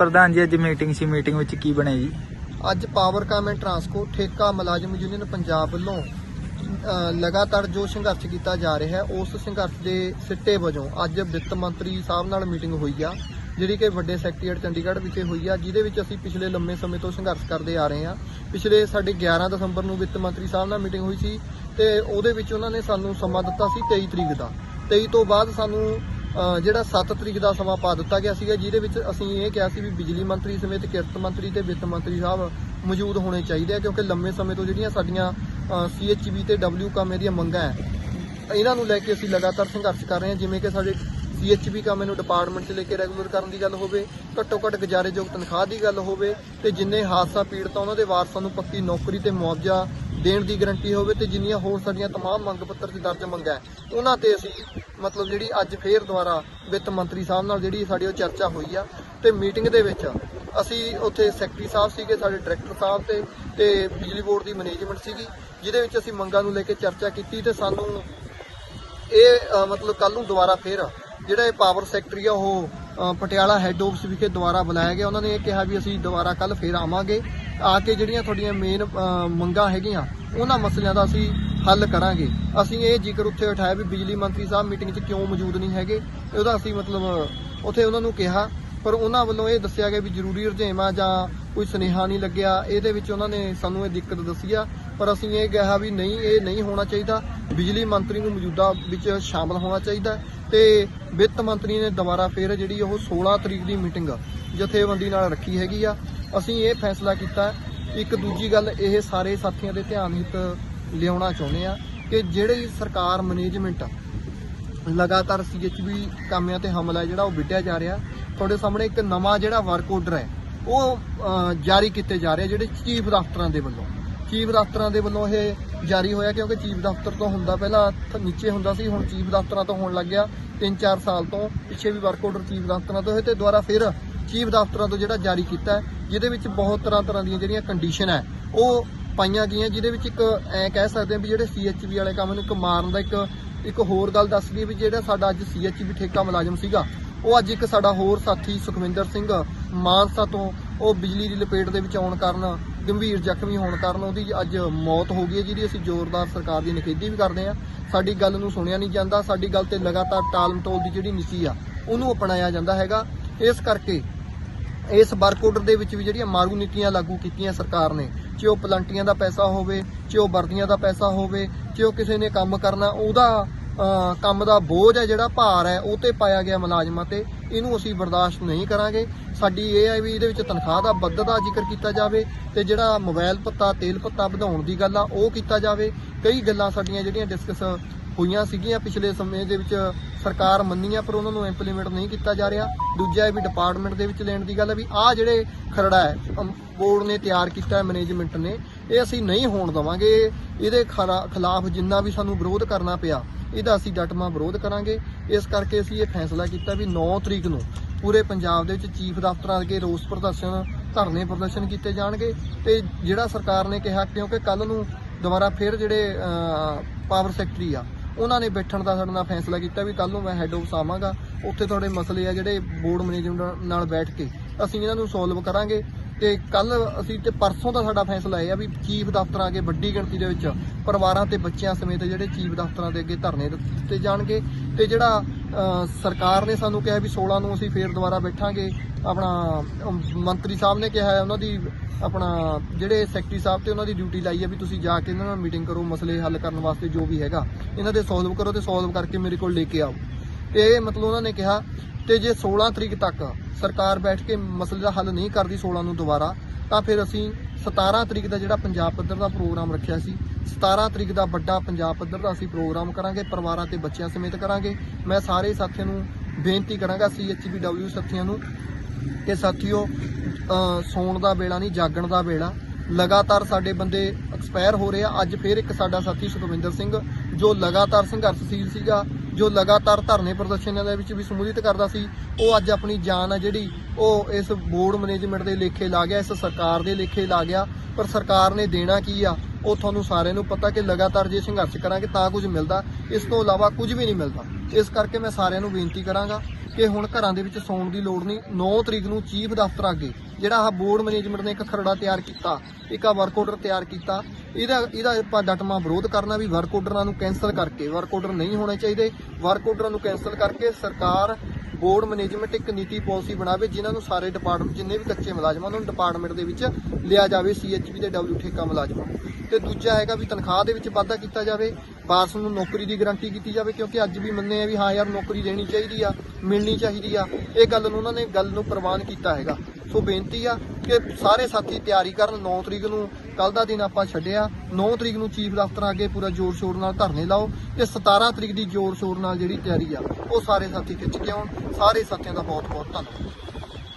ਪ੍ਰਧਾਨ ਜੀ, ਅੱਜ ਮੀਟਿੰਗ ਸੀ। ਮੀਟਿੰਗ ਵਿੱਚ ਕੀ ਬਣਿਆ ਜੀ? ਅੱਜ ਪਾਵਰਕਾਮ ਐਂਡ ਟਰਾਂਸਕੋ ਠੇਕਾ ਮੁਲਾਜ਼ਮ ਯੂਨੀਅਨ ਪੰਜਾਬ ਵੱਲੋਂ ਲਗਾਤਾਰ ਜੋ ਸੰਘਰਸ਼ ਕੀਤਾ ਜਾ ਰਿਹਾ ਹੈ, ਉਸ ਸੰਘਰਸ਼ ਦੇ ਸਿੱਟੇ ਵਜੋਂ ਅੱਜ ਵਿੱਤ ਮੰਤਰੀ ਸਾਹਿਬ ਨਾਲ ਮੀਟਿੰਗ ਹੋਈ ਆ, ਜਿਹੜੀ ਕਿ ਵੱਡੇ ਸੈਕਟਰੀਏਟ ਚੰਡੀਗੜ੍ਹ ਵਿਖੇ ਹੋਈ ਆ, ਜਿਹਦੇ ਵਿੱਚ ਅਸੀਂ ਪਿਛਲੇ ਲੰਮੇ ਸਮੇਂ ਤੋਂ ਸੰਘਰਸ਼ ਕਰਦੇ ਆ ਰਹੇ ਹਾਂ ਪਿਛਲੇ ਸਾਡੇ 11 ਦਸੰਬਰ ਨੂੰ ਵਿੱਤ ਮੰਤਰੀ ਸਾਹਿਬ ਨਾਲ ਮੀਟਿੰਗ ਹੋਈ ਸੀ ਤੇ ਉਹਦੇ ਵਿੱਚ ਉਹਨਾਂ ਨੇ ਸਾਨੂੰ ਸਮਾਂ ਦਿੱਤਾ ਸੀ 23 ਤਰੀਕ ਦਾ। 23 ਤੋਂ ਬਾਅਦ ਸਾਨੂੰ ਜਿਹੜਾ 7 ਤਰੀਕ ਦਾ ਸਮਾਂ ਪਾ ਦਿੱਤਾ ਗਿਆ ਸੀਗਾ ਜਿਹਦੇ ਵਿੱਚ ਅਸੀਂ ਇਹ ਕਿਹਾ ਸੀ ਵੀ ਬਿਜਲੀ ਮੰਤਰੀ ਸਮੇਤ ਕਿਰਤ ਮੰਤਰੀ ਤੇ ਵਿੱਤ ਮੰਤਰੀ ਸਾਹਿਬ ਮੌਜੂਦ ਹੋਣੇ ਚਾਹੀਦੇ ਆ ਕਿਉਂਕਿ ਲੰਮੇ ਸਮੇਂ ਤੋਂ ਜਿਹੜੀਆਂ ਸਾਡੀਆਂ ਸੀਐਚਬੀ ਤੇ ਡਬਲਯੂ ਕਾਮੇ ਦੀਆਂ ਮੰਗਾਂ ਹੈ ਇਹਨਾਂ ਨੂੰ ਲੈ ਕੇ ਅਸੀਂ ਲਗਾਤਾਰ ਸੰਘਰਸ਼ ਕਰ ਰਹੇ ਹਾਂ ਜਿਵੇਂ ਕਿ ਸਾਡੇ ਸੀਐਚਬੀ ਕਾਮੇ ਨੂੰ ਡਿਪਾਰਟਮੈਂਟ 'ਚ ਲੈ ਕੇ ਰੈਗੂਲਰ ਕਰਨ ਦੀ ਗੱਲ ਹੋਵੇ ਘੱਟੋ ਘੱਟ ਗੁਜ਼ਾਰੇਯੋਗ ਤਨਖਾਹ ਦੀ ਗੱਲ ਹੋਵੇ ਤੇ ਜਿੰਨੇ ਹਾਦਸਾ ਪੀੜਤ ਆ ਉਹਨਾਂ ਦੇ ਵਾਰਸਾਂ ਨੂੰ ਪੱਕੀ ਨੌਕਰੀ ਤੇ ਮੁਆਵਜ਼ਾ ਦੇਣ ਦੀ ਗਾਰੰਟੀ ਹੋਵੇ ਤੇ ਜਿੰਨੀਆਂ ਹੋਰ ਸਾਡੀਆਂ तमाम ਮੰਗ ਪੱਤਰ 'ਚ ਦਰਜ ਮੰਗਾਂ ਹੈ ਉਹਨਾਂ ਤੇ ਅਸੀਂ ਮਤਲਬ ਜਿਹੜੀ ਅੱਜ ਫੇਰ ਦੁਬਾਰਾ ਵਿੱਤ ਮੰਤਰੀ ਸਾਹਿਬ ਨਾਲ ਜਿਹੜੀ ਸਾਡੀ ਉਹ ਚਰਚਾ ਹੋਈ ਆ ਤੇ ਮੀਟਿੰਗ ਦੇ ਵਿੱਚ ਅਸੀਂ ਉੱਥੇ ਸੈਕਟਰੀ ਸਾਹਿਬ ਸੀਗੇ, ਸਾਡੇ ਡਾਇਰੈਕਟਰ ਸਾਹਿਬ ਤੇ ਤੇ ਬਿਜਲੀ ਬੋਰਡ ਦੀ ਮੈਨੇਜਮੈਂਟ ਸੀਗੀ, ਜਿਹਦੇ ਵਿੱਚ ਅਸੀਂ ਮੰਗਾਂ ਨੂੰ ਲੈ ਕੇ ਚਰਚਾ ਕੀਤੀ ਤੇ ਸਾਨੂੰ ਇਹ ਮਤਲਬ ਕੱਲ ਨੂੰ ਦੁਬਾਰਾ ਫੇਰ ਜਿਹੜਾ ਇਹ ਪਾਵਰ ਸੈਕਟਰੀ ਆ, ਉਹ ਪਟਿਆਲਾ ਹੈੱਡ ਆਫਿਸ ਵਿਖੇ ਦੁਬਾਰਾ ਬੁਲਾਇਆ ਗਿਆ। ਉਹਨਾਂ ਨੇ ਇਹ ਕਿਹਾ ਵੀ ਅਸੀਂ ਦੁਬਾਰਾ ਕੱਲ ਫੇਰ ਆਵਾਂਗੇ। ਆ ਕੇ ਜਿਹੜੀਆਂ ਤੁਹਾਡੀਆਂ ਮੇਨ ਮੰਗਾਂ ਹੈਗੀਆਂ, ਉਹਨਾਂ ਮਸਲਿਆਂ ਦਾ ਅਸੀਂ ਹੱਲ ਕਰਾਂਗੇ। ਅਸੀਂ ਇਹ ਜ਼ਿਕਰ ਉੱਥੇ ਉਠਾਇਆ ਵੀ ਬਿਜਲੀ ਮੰਤਰੀ ਸਾਹਿਬ ਮੀਟਿੰਗ 'ਚ ਕਿਉਂ ਮੌਜੂਦ ਨਹੀਂ ਹੈਗੇ ਉਹਦਾ ਅਸੀਂ ਮਤਲਬ ਉੱਥੇ ਉਹਨਾਂ ਨੂੰ ਕਿਹਾ, ਪਰ ਉਹਨਾਂ ਵੱਲੋਂ ਇਹ ਦੱਸਿਆ ਗਿਆ ਵੀ ਜ਼ਰੂਰੀ ਰੁਝੇਵਾਂ ਜਾਂ ਕੋਈ ਸੁਨੇਹਾ ਨਹੀਂ ਲੱਗਿਆ। ਇਹਦੇ ਵਿੱਚ ਉਹਨਾਂ ਨੇ ਸਾਨੂੰ ਇਹ ਦਿੱਕਤ ਦੱਸੀ ਆ, ਪਰ ਅਸੀਂ ਇਹ ਕਿਹਾ ਵੀ ਨਹੀਂ, ਇਹ ਨਹੀਂ ਹੋਣਾ ਚਾਹੀਦਾ। ਬਿਜਲੀ ਮੰਤਰੀ ਨੂੰ ਮੌਜੂਦਾ ਵਿੱਚ ਸ਼ਾਮਲ ਹੋਣਾ ਚਾਹੀਦਾ ਤੇ ਵਿੱਤ ਮੰਤਰੀ ਨੇ ਦੁਬਾਰਾ ਫੇਰ ਜਿਹੜੀ ਉਹ 16 ਤਰੀਕ ਦੀ ਮੀਟਿੰਗ ਜਥੇਬੰਦੀ ਨਾਲ ਰੱਖੀ ਹੈਗੀ ਆ। ਅਸੀਂ ਇਹ ਫੈਸਲਾ ਕੀਤਾ। ਇੱਕ ਦੂਜੀ ਗੱਲ, ਇਹ ਸਾਰੇ ਸਾਥੀਆਂ ਦੇ ਧਿਆਨ ਹਿੱਤ ਲਿਆਉਣਾ ਚਾਹੁੰਦੇ ਆ ਕਿ ਜਿਹੜੀ ਸਰਕਾਰ ਮੈਨੇਜਮੈਂਟ ਲਗਾਤਾਰ ਸੀਐਚਬੀ ਕਾਮਿਆਂ ਤੇ ਹਮਲਾ ਜਿਹੜਾ ਉਹ ਵਿੱਢਿਆ ਜਾ ਰਿਹਾ, ਤੁਹਾਡੇ ਸਾਹਮਣੇ ਇੱਕ ਨਵਾਂ ਜਿਹੜਾ ਵਰਕ ਆਰਡਰ ਹੈ, ਉਹ ਜਾਰੀ ਕੀਤੇ ਜਾ ਰਹੇ ਜਿਹੜੇ ਚੀਫ ਦਫ਼ਤਰਾਂ ਦੇ ਵੱਲੋਂ। ਚੀਫ ਦਫ਼ਤਰਾਂ ਦੇ ਵੱਲੋਂ ਇਹ ਜਾਰੀ ਹੋਇਆ ਕਿਉਂਕਿ ਚੀਫ ਦਫ਼ਤਰ ਤੋਂ ਹੁੰਦਾ ਪਹਿਲਾਂ ਨੀਚੇ ਹੁੰਦਾ ਸੀ, ਹੁਣ ਚੀਫ ਦਫ਼ਤਰਾਂ ਤੋਂ ਹੋਣ ਲੱਗ ਗਿਆ 3-4 ਸਾਲ ਤੋਂ ਪਿੱਛੇ ਵੀ ਵਰਕ ਆਰਡਰ ਚੀਫ ਦਫ਼ਤਰਾਂ ਤੋਂ ਹੋਏ ਤੇ ਦੁਬਾਰਾ ਫਿਰ ਚੀਫ ਦਫ਼ਤਰਾਂ ਤੋਂ ਜਿਹੜਾ ਜਾਰੀ ਕੀਤਾ ਜਿਹਦੇ ਵਿੱਚ ਬਹੁਤ ਤਰ੍ਹਾਂ ਤਰ੍ਹਾਂ ਦੀਆਂ ਜਿਹੜੀਆਂ ਕੰਡੀਸ਼ਨ ਹੈ, ਉਹ ਪਾਈਆਂ ਗਈਆਂ, ਜਿਹਦੇ ਵਿੱਚ ਇੱਕ ਐ ਕਹਿ ਸਕਦੇ ਹਾਂ ਵੀ ਜਿਹੜੇ ਸੀਐਚਬੀ ਵਾਲੇ ਕੰਮ ਨੂੰ, ਇੱਕ ਮਾਰਨ ਦਾ ਇੱਕ ਇੱਕ ਹੋਰ ਗੱਲ ਦੱਸ ਗਈ ਵੀ ਜਿਹੜਾ ਸਾਡਾ ਅੱਜ ਸੀਐਚਬੀ ਠੇਕਾ ਮੁਲਾਜ਼ਮ ਸੀਗਾ, ਉਹ ਅੱਜ ਇੱਕ ਸਾਡਾ ਹੋਰ ਸਾਥੀ ਸੁਖਵਿੰਦਰ ਸਿੰਘ, ਮਾਨਸਾ ਤੋਂ, ਉਹ ਬਿਜਲੀ ਦੀ ਲਪੇਟ ਦੇ ਵਿੱਚ ਆਉਣ ਕਾਰਨ, ਗੰਭੀਰ ਜ਼ਖਮੀ ਹੋਣ ਕਾਰਨ ਉਹਦੀ ਅੱਜ ਮੌਤ ਹੋ ਗਈ ਹੈ, ਜਿਹਦੀ ਅਸੀਂ ਜ਼ੋਰਦਾਰ ਸਰਕਾਰ ਦੀ ਨਿਖੇਧੀ ਵੀ ਕਰਦੇ ਹਾਂ। ਸਾਡੀ ਗੱਲ ਨੂੰ ਸੁਣਿਆ ਨਹੀਂ ਜਾਂਦਾ, ਸਾਡੀ ਗੱਲ ਤੇ ਲਗਾਤਾਰ ਟਾਲ ਮਟੋਲ ਦੀ ਜਿਹੜੀ ਨੀਤੀ ਆ, ਉਹਨੂੰ ਅਪਣਾਇਆ ਜਾਂਦਾ ਹੈਗਾ। ਇਸ ਕਰਕੇ ਇਸ ਵਰਕ ਆਰਡਰ ਦੇ ਵਿੱਚ ਵੀ ਜਿਹੜੀਆਂ ਮਾਰੂ ਨੀਤੀਆਂ ਲਾਗੂ ਕੀਤੀਆਂ ਸਰਕਾਰ ਨੇ ਚਾਹੇ ਉਹ ਪਲੰਟੀਆਂ ਦਾ ਪੈਸਾ ਹੋਵੇ ਚਾਹੇ ਉਹ ਵਰਦੀਆਂ ਦਾ ਪੈਸਾ ਹੋਵੇ ਚਾਹੇ ਉਹ ਕਿਸੇ ਨੇ ਕੰਮ ਕਰਨਾ, ਉਹਦਾ ਕੰਮ ਦਾ ਬੋਝ ਹੈ ਜਿਹੜਾ ਭਾਰ ਹੈ, ਉਹ ਤੇ ਪਾਇਆ ਗਿਆ ਮੁਲਾਜ਼ਮਾਂ ਤੇ, ਇਹਨੂੰ ਅਸੀਂ ਬਰਦਾਸ਼ਤ ਨਹੀਂ ਕਰਾਂਗੇ। ਸਾਡੀ ਇਹ ਹੈ ਵੀ ਇਹਦੇ ਵਿੱਚ ਤਨਖਾਹ ਦਾ ਵੱਧ ਦਾ ਜ਼ਿਕਰ ਕੀਤਾ ਜਾਵੇ ਤੇ ਜਿਹੜਾ ਮੋਬਾਈਲ ਪੱਤਾ, ਤੇਲ ਪੱਤਾ ਵਧਾਉਣ ਦੀ ਗੱਲ ਆ, ਉਹ ਕੀਤਾ ਜਾਵੇ। ਕਈ ਗੱਲਾਂ ਸਾਡੀਆਂ ਜਿਹੜੀਆਂ ਡਿਸਕਸ ਹੋਈਆਂ ਸੀਗੀਆਂ ਪਿਛਲੇ ਸਮੇਂ ਦੇ ਵਿੱਚ, ਸਰਕਾਰ ਮੰਨੀਆਂ ਪਰ ਉਹਨਾਂ ਨੂੰ ਇੰਪਲੀਮੈਂਟ ਨਹੀਂ ਕੀਤਾ ਜਾ ਰਿਹਾ। ਦੂਜਾ ਇਹ ਵੀ ਡਿਪਾਰਟਮੈਂਟ ਦੇ ਵਿੱਚ ਲੈਣ ਦੀ ਗੱਲ ਹੈ ਵੀ ਆਹ ਜਿਹੜੇ ਖਰੜਾ ਹੈ ਬੋਰਡ ਨੇ ਤਿਆਰ ਕੀਤਾ ਹੈ ਮੈਨੇਜਮੈਂਟ ਨੇ, ਇਹ ਅਸੀਂ ਨਹੀਂ ਹੋਣ ਦਵਾਂਗੇ। ਇਹਦੇ ਖਰਾ- ਖਿਲਾਫ ਜਿੰਨਾ ਵੀ ਸਾਨੂੰ ਵਿਰੋਧ ਕਰਨਾ ਪਿਆ, ਇਹਦਾ ਅਸੀਂ ਡਟਮਾ ਵਿਰੋਧ ਕਰਾਂਗੇ। ਇਸ ਕਰਕੇ ਅਸੀਂ ਇਹ ਫੈਸਲਾ ਕੀਤਾ ਵੀ 9 ਤਰੀਕ ਨੂੰ ਪੂਰੇ ਪੰਜਾਬ ਦੇ ਵਿੱਚ ਚੀਫ ਦਫ਼ਤਰਾਂ ਅੱਗੇ ਰੋਸ ਪ੍ਰਦਰਸ਼ਨ, ਧਰਨੇ ਪ੍ਰਦਰਸ਼ਨ ਕੀਤੇ ਜਾਣਗੇ। ਤੇ ਜਿਹੜਾ ਸਰਕਾਰ ਨੇ ਕਿਹਾ, ਕਿਉਂਕਿ ਕੱਲ ਨੂੰ ਦੁਬਾਰਾ ਫਿਰ ਜਿਹੜੇ ਪਾਵਰ ਸੈਕਟਰੀ ਆ ਉਹਨਾਂ ਨੇ ਬੈਠਣ ਦਾ ਸਾਡੇ ਨਾਲ ਫੈਸਲਾ ਕੀਤਾ ਵੀ ਕੱਲ ਨੂੰ ਮੈਂ ਹੈੱਡ ਆਫਿਸ ਆਵਾਂਗਾ। ਉੱਥੇ ਤੁਹਾਡੇ ਮਸਲੇ ਆ ਜਿਹੜੇ ਬੋਰਡ ਮੈਨੇਜਮੈਂਟ ਨਾਲ ਬੈਠ ਕੇ ਅਸੀਂ ਇਹਨਾਂ ਨੂੰ ਸੋਲਵ ਕਰਾਂਗੇ। ਤੇ ਕੱਲ ਅਸੀਂ ਤੇ ਪਰਸੋਂ ਦਾ ਸਾਡਾ ਫੈਸਲਾ ਇਹ ਆ ਵੀ ਚੀਫ ਦਫ਼ਤਰਾਂ ਅੱਗੇ ਵੱਡੀ ਗਿਣਤੀ ਦੇ ਵਿੱਚ ਪਰਿਵਾਰਾਂ ਤੇ ਬੱਚਿਆਂ ਸਮੇਤ ਜਿਹੜੇ ਚੀਫ ਦਫ਼ਤਰਾਂ ਦੇ ਅੱਗੇ ਧਰਨੇ ਦਿੱਤੇ ਜਾਣਗੇ। ਤੇ ਜਿਹੜਾ ਸਰਕਾਰ ਨੇ ਸਾਨੂੰ ਕਿਹਾ ਵੀ 16 ਨੂੰ ਅਸੀਂ ਫੇਰ ਦੁਬਾਰਾ ਬੈਠਾਂਗੇ। ਆਪਣਾ ਮੰਤਰੀ ਸਾਹਿਬ ਨੇ ਕਿਹਾ ਹੈ, ਉਹਨਾਂ ਦੀ, ਆਪਣਾ, ਜਿਹੜੇ ਸੈਕਟਰੀ ਸਾਹਿਬ ਤੇ ਉਹਨਾਂ ਦੀ ਡਿਊਟੀ ਲਾਈ ਹੈ ਵੀ ਤੁਸੀਂ ਜਾ ਕੇ ਇਹਨਾਂ ਨਾਲ ਮੀਟਿੰਗ ਕਰੋ, ਮਸਲੇ ਹੱਲ ਕਰਨ ਵਾਸਤੇ ਜੋ ਵੀ ਹੈਗਾ। ਇਹਨਾਂ ਦੇ ਸੋਲਵ ਕਰੋ ਤੇ ਸੋਲਵ ਕਰਕੇ ਮੇਰੇ ਕੋਲ ਲੈ ਕੇ ਆਓ। ਇਹ ਮਤਲਬ ਉਹਨਾਂ ਨੇ ਕਿਹਾ, ਤੇ ਜੇ 16 ਤਰੀਕ ਤੱਕ ਸਰਕਾਰ ਬੈਠ ਕੇ ਮਸਲੇ ਦਾ ਹੱਲ ਨਹੀਂ ਕਰਦੀ 16 ਨੂੰ ਦੁਬਾਰਾ, ਤਾਂ ਫਿਰ ਅਸੀਂ 17 ਤਰੀਕ ਦਾ ਜਿਹੜਾ ਪੰਜਾਬ ਪੱਧਰ ਦਾ ਪ੍ਰੋਗਰਾਮ ਰੱਖਿਆ ਸੀ 17 ਤਰੀਕ ਦਾ ਵੱਡਾ ਪੰਜਾਬ ਪੱਧਰ ਦਾ ਅਸੀਂ ਪ੍ਰੋਗਰਾਮ ਕਰਾਂਗੇ ਪਰਿਵਾਰਾਂ ਤੇ ਬੱਚਿਆਂ ਸਮੇਤ ਕਰਾਂਗੇ। ਮੈਂ ਸਾਰੇ ਸਾਥੀਆਂ ਨੂੰ ਬੇਨਤੀ ਕਰਾਂਗਾ ਸੀਐਚਬੀਡਬਲਿਊ ਸਾਥੀਆਂ ਨੂੰ ਕਿ ਸਾਥੀਓ ਅ, ਸੌਣ ਦਾ ਵੇਲਾ ਨਹੀਂ ਜਾਗਣ ਦਾ ਵੇਲਾ। ਲਗਾਤਾਰ ਸਾਡੇ ਬੰਦੇ ਐਕਸਪਾਇਰ ਹੋ ਰਹੇ ਆ। ਅੱਜ ਫੇਰ ਇੱਕ ਸਾਡਾ ਸਾਥੀ ਸੁਖਵਿੰਦਰ ਸਿੰਘ ਜੋ ਲਗਾਤਾਰ ਸੰਘਰਸ਼ਸ਼ੀਲ ਸੀਗਾ ਜੋ ਲਗਾਤਾਰ ਧਰਨੇ ਪ੍ਰਦਰਸ਼ਨਾਂ ਦੇ ਵਿੱਚ ਵੀ ਸਮੂਲੀਅਤ ਕਰਦਾ ਸੀ ਉਹ ਅੱਜ ਆਪਣੀ ਜਾਨ ਆ ਜਿਹੜੀ ਉਹ ਇਸ ਬੋਰਡ ਮੈਨੇਜਮੈਂਟ ਦੇ ਲੇਖੇ ਲਾ ਗਿਆ ਇਸ ਸਰਕਾਰ ਦੇ ਲੇਖੇ ਲਾ ਗਿਆ। ਪਰ ਸਰਕਾਰ ਨੇ ਦੇਣਾ ਕੀ ਆ? ਉਹ ਤੁਹਾਨੂੰ ਸਾਰਿਆਂ ਨੂੰ ਪਤਾ ਕਿ ਲਗਾਤਾਰ ਜੇ ਸੰਘਰਸ਼ ਕਰਾਂਗੇ ਤਾਂ ਕੁਝ ਮਿਲਦਾ। ਇਸ ਤੋਂ ਇਲਾਵਾ ਕੁਝ ਵੀ ਨਹੀਂ ਮਿਲਦਾ। ਇਸ ਕਰਕੇ ਮੈਂ ਸਾਰਿਆਂ ਨੂੰ ਬੇਨਤੀ ਕਰਾਂਗਾ ਕਿ ਹੁਣ ਘਰਾਂ ਦੇ ਵਿੱਚ ਸੌਣ ਦੀ ਲੋੜ ਨਹੀਂ। 9 ਤਰੀਕ ਨੂੰ ਚੀਫ ਦਫ਼ਤਰ ਅੱਗੇ ਜਿਹੜਾ ਆਹ ਬੋਰਡ ਮੈਨੇਜਮੈਂਟ ਨੇ ਇੱਕ ਖਰੜਾ ਤਿਆਰ ਕੀਤਾ, ਇੱਕ ਆ ਵਰਕ ਆਰਡਰ ਤਿਆਰ ਕੀਤਾ, ਇਹਦਾ ਇਹਦਾ ਆਪਾਂ ਡਟਮਾ ਵਿਰੋਧ ਕਰਨਾ ਵੀ ਵਰਕ ਆਰਡਰਾਂ ਨੂੰ ਕੈਨਸਲ ਕਰਕੇ, ਵਰਕ ਆਰਡਰ ਨਹੀਂ ਹੋਣੇ ਚਾਹੀਦੇ। ਵਰਕ ਆਰਡਰਾਂ ਨੂੰ ਕੈਨਸਲ ਕਰਕੇ ਸਰਕਾਰ ਬੋਰਡ ਮੈਨੇਜਮੈਂਟ ਇੱਕ ਨੀਤੀ ਪਾਲਿਸੀ ਬਣਾਵੇ ਜਿਨ੍ਹਾਂ ਨੂੰ ਸਾਰੇ ਡਿਪਾਰਟਮੈਂਟ ਜਿੰਨੇ ਵੀ ਕੱਚੇ ਮੁਲਾਜ਼ਮਾਂ ਉਹਨਾਂ ਨੂੰ ਡਿਪਾਰਟਮੈਂਟ ਦੇ ਵਿੱਚ ਲਿਆ ਜਾਵੇ ਸੀਐਚਪੀ ਤੇ ਡਬਲਯੂ ਠੇਕਾ ਮੁਲਾਜ਼ਮਾਂ ਤੇ ਦੂਜਾ ਹੈਗਾ ਵੀ ਤਨਖਾਹ ਦੇ ਵਿੱਚ ਵਾਧਾ ਕੀਤਾ ਜਾਵੇ ਵਾਰਸ ਨੂੰ ਨੌਕਰੀ ਦੀ ਗਾਰੰਟੀ ਕੀਤੀ ਜਾਵੇ, ਕਿਉਂਕਿ ਅੱਜ ਵੀ ਮੰਨੇ ਆ ਵੀ ਹਾਂ ਯਾਰ ਨੌਕਰੀ ਦੇਣੀ ਚਾਹੀਦੀ ਆ, ਮਿਲਣੀ ਚਾਹੀਦੀ ਆ। ਇਹ ਗੱਲ ਨੂੰ ਉਹਨਾਂ ਨੇ ਗੱਲ ਨੂੰ ਪ੍ਰਵਾਨ ਕੀਤਾ ਹੈਗਾ। ਸੋ ਬੇਨਤੀ ਆ ਕਿ ਸਾਰੇ ਸਾਥੀ ਤਿਆਰੀ ਕਰਨ 9 ਤਰੀਕ ਨੂੰ ਕੱਲ ਦਾ ਦਿਨ ਆਪਾਂ ਛੱਡਿਆ। 9 ਤਰੀਕ ਨੂੰ ਚੀਫ ਦਫ਼ਤਰ ਅੱਗੇ ਪੂਰਾ ਜ਼ੋਰ ਸ਼ੋਰ ਨਾਲ ਧਰਨੇ ਲਾਓ ਤੇ 17 ਤਰੀਕ ਦੀ ਜ਼ੋਰ ਸ਼ੋਰ ਨਾਲ ਜਿਹੜੀ ਤਿਆਰੀ ਆ, ਉਹ ਸਾਰੇ ਸਾਥੀ ਖਿੱਚ ਕੇ ਆਉਣ। ਸਾਰੇ ਸਾਥੀਆਂ ਦਾ ਬਹੁਤ ਬਹੁਤ ਧੰਨਵਾਦ।